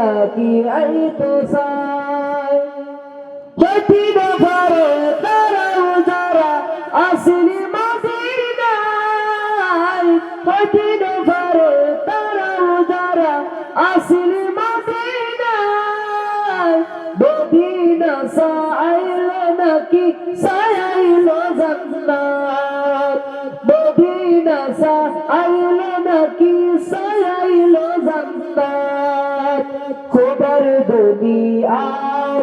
রাখি আইতে চাই কঠিন ঘরে তারাও যারা, আসিনি মদিনায় কঠিন ঘরে তারাও যারা, আসিনি মদিনায় মদিনা সাইল নাকি, সাইল জান্নাত। মদিনা সাইল নাকি, সাইল জান্নাত। খোদার দুনিয়া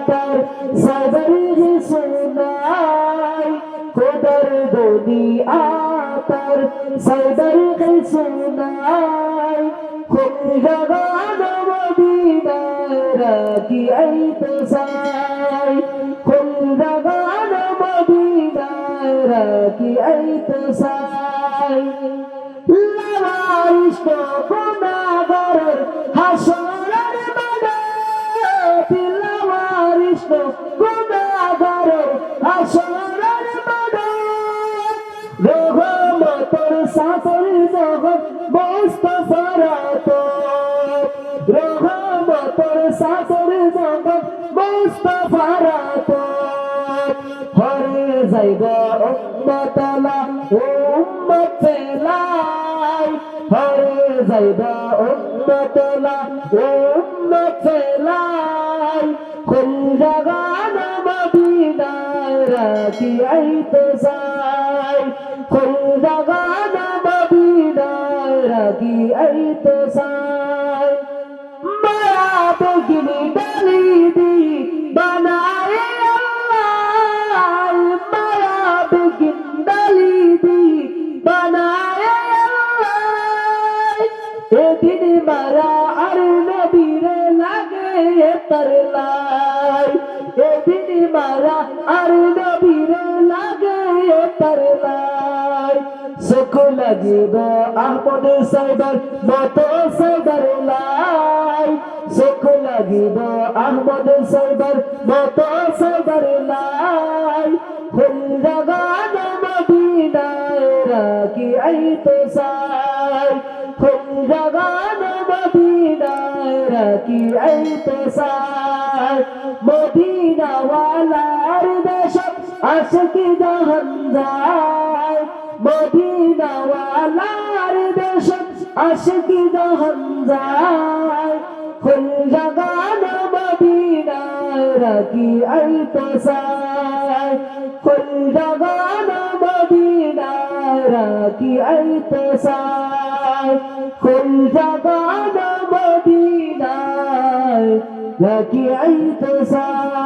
তার সদর সুনাই। খোদার দুনিয়া তার সদর সুনাই। খুব জগান মদিনায় রাখি আইতে সাই খুব জগান মদিনায় রাখি আইতে সাই লাইশ তো গুনাহগারের হাসরের মাঠে? রহমতের সাথর জগৎ মুস্তাফার তো রহমতের সাথর জগৎ মুস্তাফার তো হরে জায়গা উম্মতলা উম্মত ফেলাই হরে জায়গা উম্মতলা উম্মত ফেলাই কোন জাগান মদিনায় রাখি আইতে চাই কোন জাগান মদিনায় রাখি আইতে চাই মায়া বগিনি ডালি দি, বানায় মায়া বগিন ডালি দি, বানায় এদিন মারা আর লাগে তার লাই এদিন মারা আর নবীরে লাগে তার লাই সুখ লাগিব আহমদ সাইবার মত সাইবার লাই। সুখ লাগিব আহমদ সাইবার মত সাইবার লাই। ফুল জাগান মদিনায় রাখি আইতে সাই। ফুল জাগান সাই মদিনাওয়ালার দেশ আশকি জাহান যায়। মদিনাওয়ালার দেশ আশকি জাহান যায়। ফুল জাগান মদিনায় রাখি আইতে সাই ফুল জাগান মদিনায় রাখি আইতে সাই ফুল জাগান রাখি আইতে সাই